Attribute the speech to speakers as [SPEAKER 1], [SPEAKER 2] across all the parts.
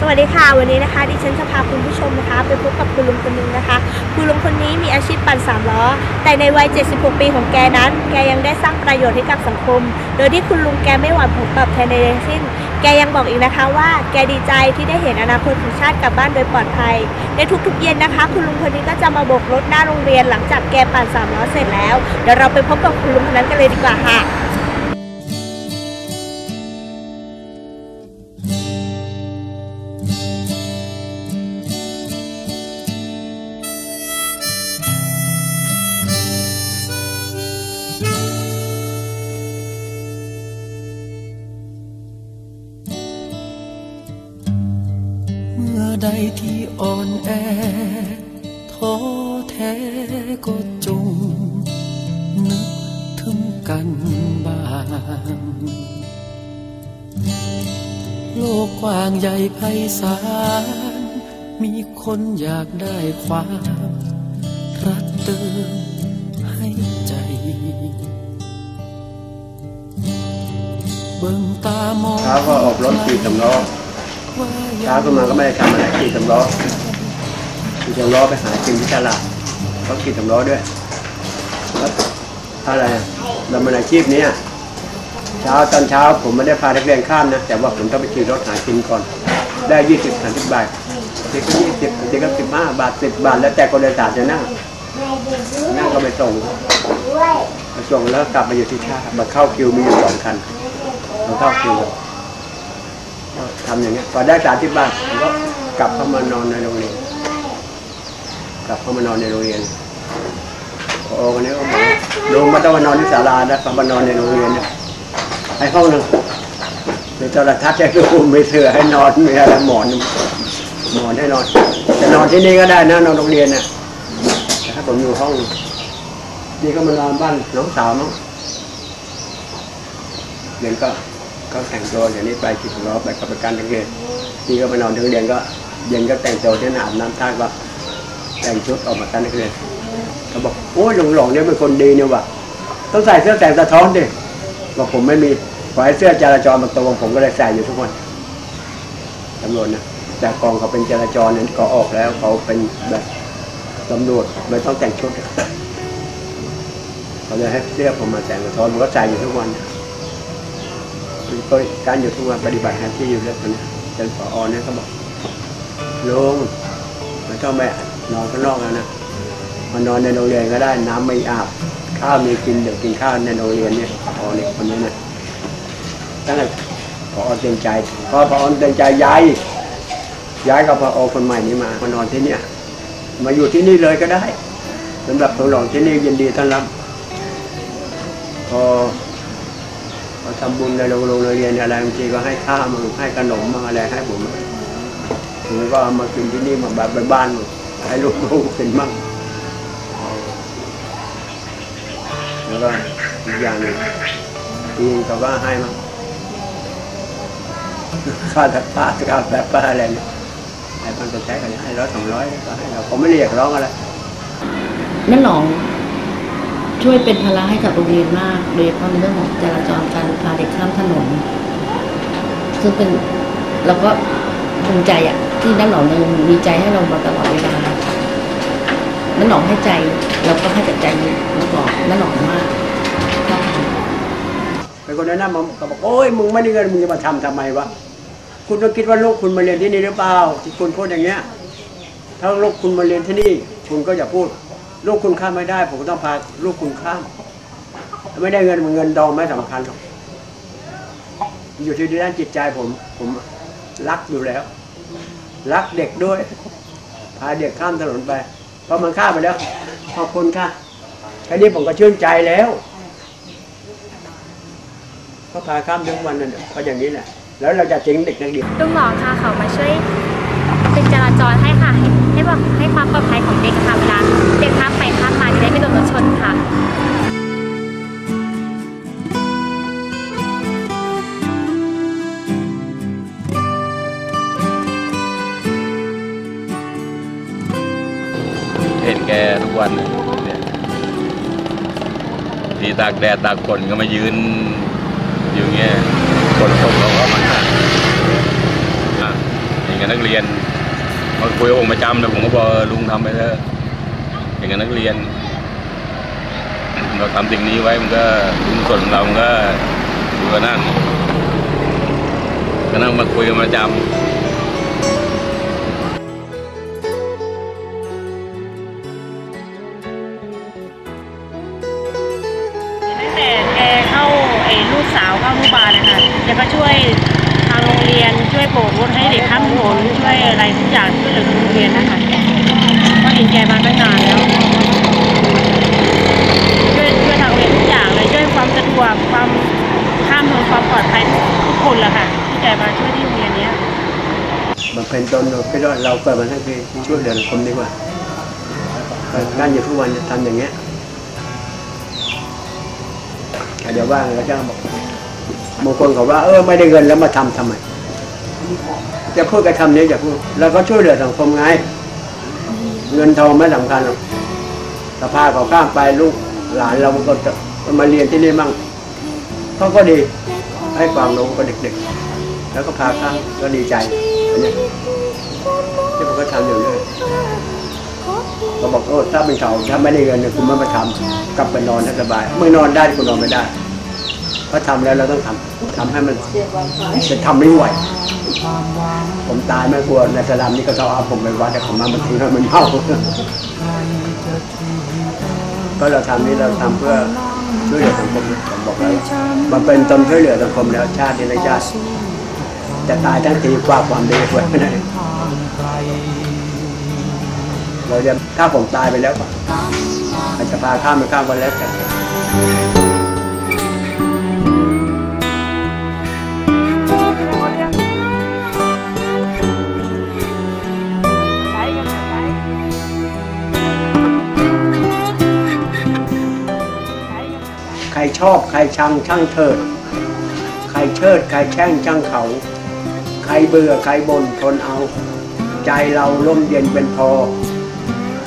[SPEAKER 1] สวัสดีค่ะวันนี้นะคะดิฉันจะพาคุณผู้ชมนะคะ ไปพบกับคุณลุงคนหนึงนะคะ คุณลุงคนนี้มีอาชีพปั่นสามล้อ แต่ในวัย 76 ปีของแกนั้น แกยังได้สร้างประโยชน์ให้กับสังคม โดยที่คุณลุงแกไม่หวังผลตอบแทนใดๆทั้งสิ้น แกยังบอกอีกนะคะว่าแกดีใจที่ได้เห็นอนาคตของชาติกลับบ้านโดยปลอดภัย ในทุกๆเย็นนะคะ คุณลุงคนนี้ก็จะมาโบกรถหน้าโรงเรียนหลังจากแกปั่นสามล้อเสร็จแล้วเดี๋ยวเราไปพบกับคุณลุงคนนั้นกันเลยดีกว่าค่ะ
[SPEAKER 2] ท้อแท้ก็จงนึกถึงกันบ้าง โลกกว้างใหญ่ไพศาล มีคนอยากได้ความรักเติมให้ใจ เบิ่งตามอง
[SPEAKER 3] เช้าก็ออกรถขี่สำล้อเช้า
[SPEAKER 2] ย่าง
[SPEAKER 3] ก็มาก็ไม่ได้ทำอะไรขี่สำล้อ ขี่สำล้อไปหากินที่ตลาดก็ขี่สำล้อด้วยแล้วอะไรอะเรามันอาชีพเนี้ยเช้าตอนเช้าผมไม่ได้พานักเรียนข้ามนะ แต่ว่าผมต้องไปขี่รถหากินก่อน ได้ยี่สิบสามสิบบาทเด็กก็ยี่สิบเด็กก็สิบห้าบาทสิบบาท แล้วแต่คนโดยสารจะนั่งนั่งก็ไปส่งไปส่งแล้วกลับมาอยู่ที่ท่ามาเข้าคิวมีอยู่สองคันมาเข้าคิวทำอย่างเงี้ยพอได้สามสิบบาทก็กลับเข้ามานอนในโรงเรียน กลับเข้ามานอนในโรงเรียนพอคนนี้ก็บอกลุงมาต้องมานอนที่ศาลานะเขามานอนในโรงเรียนเนี่ยให้ห้องหนึ่งในโทรทัศน์ให้ลูกมีเสือให้นอนมีอะไรหมอนหมอนให้นอนจะนอนที่นี่ก็ได้นะนอนโรงเรียนเนี่ยแต่ถ้าผมอยู่ห้อง นี่ก็มานอนบ้านน้องสาวน้องเรียนก็ก็แต่งตัวอย่างนี้ไปขี่ล้อไปกับประกันนักเรียนนี่ก็มานอนทั้งเรียนก็ เย็นก็แต่งตัวที่อาบน้ำท่าก็ แต่งชุดออกมากันนักเรียนเขาบอกโอ้ยหลงหลงเนี่ยเป็นคนดีเนี่ยว่ะต้องใส่เสื้อแต่งสะท้อนดิบอกผมไม่มีขอให้เสื้อจราจรมาตัวผมก็เลยใส่อยู่ทุกวันตำรวจนะจากกองเขาเป็นจราจรเนี่ยเขาออกแล้วเขาเป็นแบบตำรวจไม่ต้องแต่งชุดเขาเลยให้เสื้อผมมาแต่งสะท้อนผมก็ใส่อยู่ทุกวันก็การอยู่ทุกวันปฏิบัติหน้าที่อยู่แล้วคนนี้จนปอเนี่ยก็บอกลุงไม่ต้องไป นอนข้างนอกแล้วนะมานอนในโรงเรียนก็ได้น้ำไม่อาบ ข้าวมีกินเดี๋ยวกินข้าวในโรงเรียนเนี่ยพอเนี่ยคนนี้เนี่ยตั้งแต่พอเต็มใจพอพอเต็มใจย้ายย้ายกับพอคนใหม่นี้มามานอนที่เนี่ยมาอยู่ที่นี่เลยก็ได้สำหรับตัวหลองที่นี่ยินดีต้อนรับพอเขาทำบุญในโรงเรียนอะไรบางทีก็ให้ข้าวมาให้ขนมมาอะไรให้ผมผมก็เอามากินที่นี่มาแบบบ้านม ให้ลูกๆกินบ้างแล้วก็อีกอย่างหนึ่งทีเขาก็ให้มาค่าตัดผ้าค่าแบบผ้าอะไรเนี่ยไอ้มันจะใช้กันให้ร้อยสองร้อยก็ให้เราผมไม่เรียกร้องอะไร
[SPEAKER 4] นั่นหนองช่วยเป็นภาระให้กับโรงเรียนมากโดยเฉพาะในเรื่องของจราจรการพาเด็กข้ามถนน ซึ่งเป็นเราก็ภูมิใจอะ ที่นั่นหนองยังมีใจให้เรามาตลอดเวลานั่นหนองให้ใจเราก็ให้แต่ใจมาก่อนนั่นหนองมากชอบทำ
[SPEAKER 3] เป็นคนแนะนำผมก็บอกโอ้ยมึงไม่ได้เงินมึงจะมาทำทำไมวะคุณต้องคิดว่าลูกคุณมาเรียนที่นี่หรือเปล่าที่คุณพูดอย่างเงี้ยถ้าลูกคุณมาเรียนที่นี่ คุณก็อย่าพูด ลูกคุณข้ามไม่ได้ ผมก็ต้องพาลูกคุณข้ามไม่ได้เงินมันเงินดองไม่สำคัญหรอกอยู่ที่ด้านจิตใจผม ผมรักอยู่แล้ว รักเด็กด้วย พาเด็กข้ามถนนไป เพราะมันข้ามไปแล้ว ขอบคุณค่ะแค่นี้ผมก็ชื่นใจแล้วก็พาข้ามทั้งวันนั่นเพราะอย่างนี้แหละแล้วเราจะทิ้งเด็กนักเรียน
[SPEAKER 5] ลุงหลอค่ะเขามาช่วยเป็นจราจรให้ค่ะ ให้บอกให้ความปลอดภัยของเด็กาก
[SPEAKER 6] แดดตากฝนก็มายืนอยู่เงี้ยฝนตกเราก็มาหาอะอย่างนั้นกับนักเรียนมาคุยกับผมประจำแต่ผมก็บอกลุงทำไปเถอะเห็นกับนักเรียน เราทำสิ่งนี้ไว้มันก็ลุงส่วนเรามันก็ดูกันนั่นก็นั่งมาคุยกันประจำ
[SPEAKER 7] ลูกสาวเข้าอนุบาลนะคะแกก็ช่วยทางโรงเรียนช่วยโบกรถให้เด็กข้ามถนนช่วยอะไรทุกอย่างช่วยเหลือโรงเรียนนะคะก็เห็นแกมาตั้งนานแล้วช่วยช่วยทางโรงเรียนทุกอย่างเลยช่วยความสะดวกความข้ามถนนความปลอดภัยทุกคนแหละค่ะที่แกมาช่วยที่โรงเรียนนี้
[SPEAKER 3] มันเป็นตนเราคิดว่าเราเกิดมาทั้งทีช่วยเหลือสังคมดีกว่าการอยู่ทุกวันจะทำอย่างเงี้ย เดี๋ยวว่าเราจะบอกบางคนเขาว่า เออไม่ได้เงินแล้วมาทำทำไม จะพูดกับทำเนี้ยอย่าพูดเราก็ช่วยเหลือสังคมไง เงินทองไม่สำคัญหรอกสภาเขาข้ามไปลูกหลานเราก็จะมาเรียนที่นี่มั่งเขาก็ดีให้ความรู้กับเด็กๆ แล้วก็พาข้ามก็ดีใจอันนี้ที่ผมก็ทำอยู่เรื่อย ก็บอกโอ้ถ้าเป็นเขาถ้าไม่ได้เงินเนี่ยคุณไม่มาทำกลับไปนอนให้สบาย เมื่อนอนได้คุณนอนไม่ได้เพราะทำแล้วเราต้องทำทำให้มันจะทำไม่ไหวผมตายไม่กลัวในสลามนี่ก็เขาเอาผมไปวัดแต่ผมมาบางทีมันเมาก็เราทำนี่เราทำเพื่อช่วยเหลือสังคมผมบอกแล้วมันเป็นตนช่วยเหลือสังคมแล้วชาติในชาติจะตายทั้งทีฝาความดีไว้ไม่ได้เราจะ ถ้าผมตายไปแล้วก็อาจจะพาข้ามไปข้ามวันแล้วแต่ใครชอบใครชังช่างเถิด ใครเชิด ใครแช่งช่างเขา ใครเบื่อใครบ่นทนเอา ใจเราร่มเย็นเป็นพอ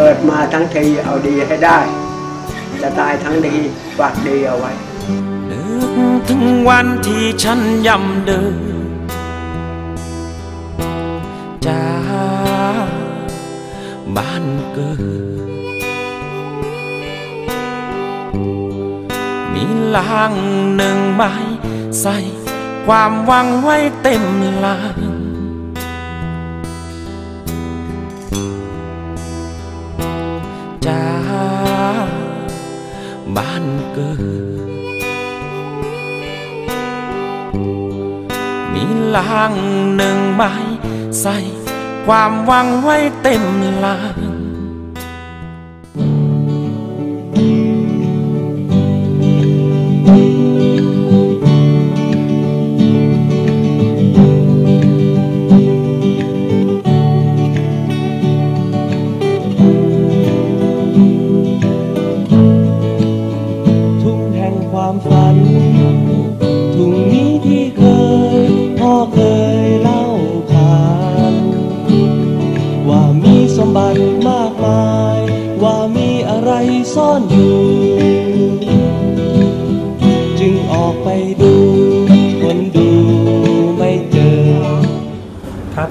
[SPEAKER 3] เกิดมาทั้งทีเอาดีให้ได้ จะตายทั้งดีฝากดีเอาไว้
[SPEAKER 2] นึกถึงวันที่ฉันย่ำเดินจากบ้านเกิดมีลางหนึ่งไม้ใส่ความหวังไว้เต็มลาง มีลางหนึ่งไม้ใส่ความหวังไว้เต็มลา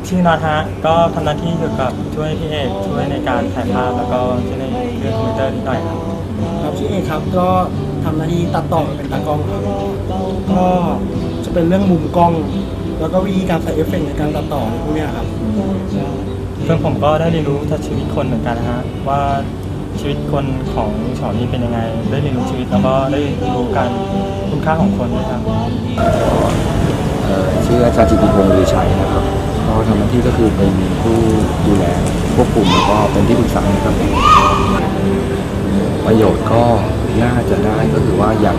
[SPEAKER 8] ชื่อน็อตฮะก็ทำหน้าที่เกี่ยวกับช่วยพี่เอกช่วยในการถ่ายภาพแล้วก็ช่วยในเรื่องคอมพิวเตอร์นิดหน่อยครับ
[SPEAKER 9] ครับชื่อเอกครับก็ทำหน้าที่ตัดต่อเป็นตากล้องครับก็จะเป็นเรื่องมุมกล้อง แล้วก็วิธีการใส่เอฟเฟกต์ในการตัดต่อพวกเนี้ยครับ
[SPEAKER 8] เพื่อนผมก็ได้เรียนรู้จากชีวิตคนเหมือนกันนะฮะว่าชีวิตคนของชาวนี้เป็นยังไง ได้เรียนรู้ชีวิตแล้วก็ได้รู้การคุณค่าของคนด้วยครับ
[SPEAKER 10] เอ่อชื่ออาจารย์จิตติพงศ์ลือชัยนะครับ ก็ทำหน้าที่ก็คือเป็นผู้ดูแลควบคุมแล้วก็เป็นที่ปรึกษานะครับประโยชน์ก็น่าจะได้ก็คือว่าอย่าง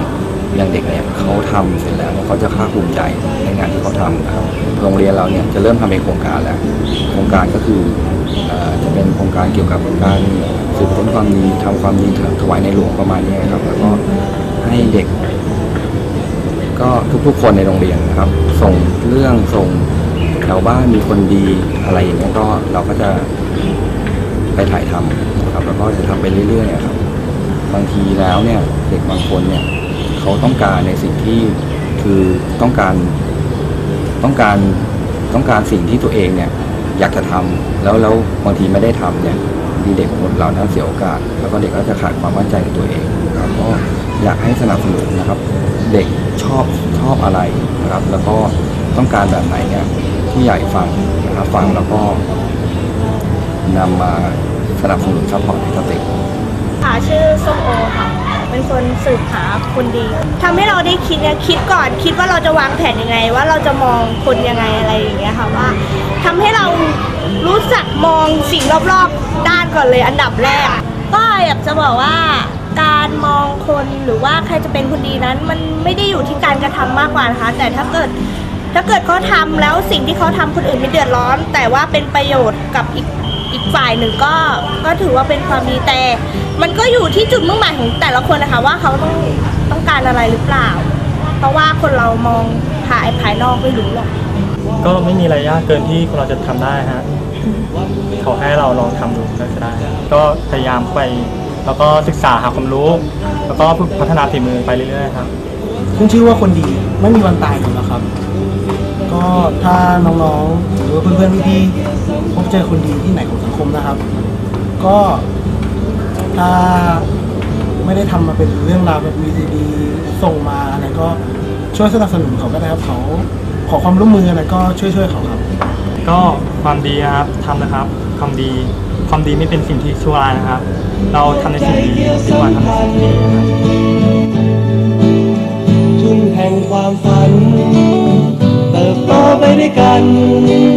[SPEAKER 10] อย่างเด็กเนี่ยเขาทำเสร็จแล้วเขาจะภาคภูมิใจในงานที่เขาทำนะครับโรงเรียนเราเนี่ยจะเริ่มทำเป็นโครงการแล้ว โครงการก็คือจะเป็นโครงการเกี่ยวกับการสืบค้นความดีทำความดีถวายในหลวงประมาณนี้ครับ แล้วก็ให้เด็ก ก็ทุกๆคนในโรงเรียนนะครับ ส่งเรื่องส่ง แถวบ้านมีคนดีอะไรอย่างเงี้ยก็เราก็จะไปถ่ายทำนะครับแล้วก็จะทำไปเรื่อยๆครับ บางทีแล้วเนี่ยเด็กบางคนเนี่ยเขาต้องการในสิ่งที่คือต้องการต้องการต้องการสิ่งที่ตัวเองเนี่ยอยากจะทำแล้วแล้วบางทีไม่ได้ทำเนี่ยบางทีเด็กคนเหล่านั้นเสียโอกาส แล้วก็เด็กก็จะขาดความมั่นใจในตัวเองครับก็อยากให้สนับสนุนนะครับ เด็กชอบชอบอะไรนะครับ แล้วก็ต้องการแบบไหนเนี่ย ผู้ใหญ่ฟังนะครับฟังแล้วก็นำมาสนับสนุนซัพพอร์ตให้กับเด็ก
[SPEAKER 1] ค่ะชื่อส้มโอค่ะ เป็นคนสืบหาคนดีทำให้เราได้คิดเนี่ยคิดก่อนคิดว่าเราจะวางแผนยังไง ว่าเราจะมองคนยังไงอะไรอย่างเงี้ยค่ะว่าทำให้เรารู้จักมองสิ่งรอบๆด้านก่อนเลยอันดับแรก ก็อยากจะบอกว่าการมองคนหรือว่าใครจะเป็นคนดีนั้น มันไม่ได้อยู่ที่การกระทำมากกว่านะคะแต่ถ้าเกิด ถ้าเกิดเขาทำแล้วสิ่งที่เขาทำคนอื่นไม่เดือดร้อน แต่ว่าเป็นประโยชน์กับอีกอีกฝ่ายหนึ่งก็ก็ถือว่าเป็นความดีแต่ มันก็อยู่ที่จุดมุ่งหมายของแต่ละคนนะคะว่าเขาต้องต้องการอะไรหรือเปล่า เพราะว่าคนเรามองภายภายนอกไม่รู้หรอก
[SPEAKER 8] ก็ไม่มีอะไรยากเกินที่คนเราจะทำได้ฮะเขาให้เราลองทำดูก็จะได้ ก็พยายามไปแล้วก็ศึกษาหาความรู้ แล้วก็ฝึกพัฒนาฝีมือไปเรื่อยๆครับ
[SPEAKER 9] ขึ้นชื่อว่าคนดีไม่มีวันตายอยู่แล้วครับ ก็ถ้าน้องๆ หรือว่าเพื่อนๆพี่ๆพบเจอคนดีที่ไหนของสังคมนะครับ ก็ถ้าไม่ได้ทำมาเป็นเรื่องราวแบบมีดีๆส่งมาอะไรก็ช่วยสนับสนุนเขาก็ได้ครับเขาขอความร่วมมืออะไรก็ช่วยๆเขาครับ
[SPEAKER 8] ก็ความดีนะครับทำนะครับความดีความดีไม่เป็นสิ่งที่ชั่วร้ายนะครับ เราทำในสิ่งดีดีกว่าทำในสิ่งที่ดีนะครับ
[SPEAKER 11] ทุ่งแห่งความฝัน กันจะนาน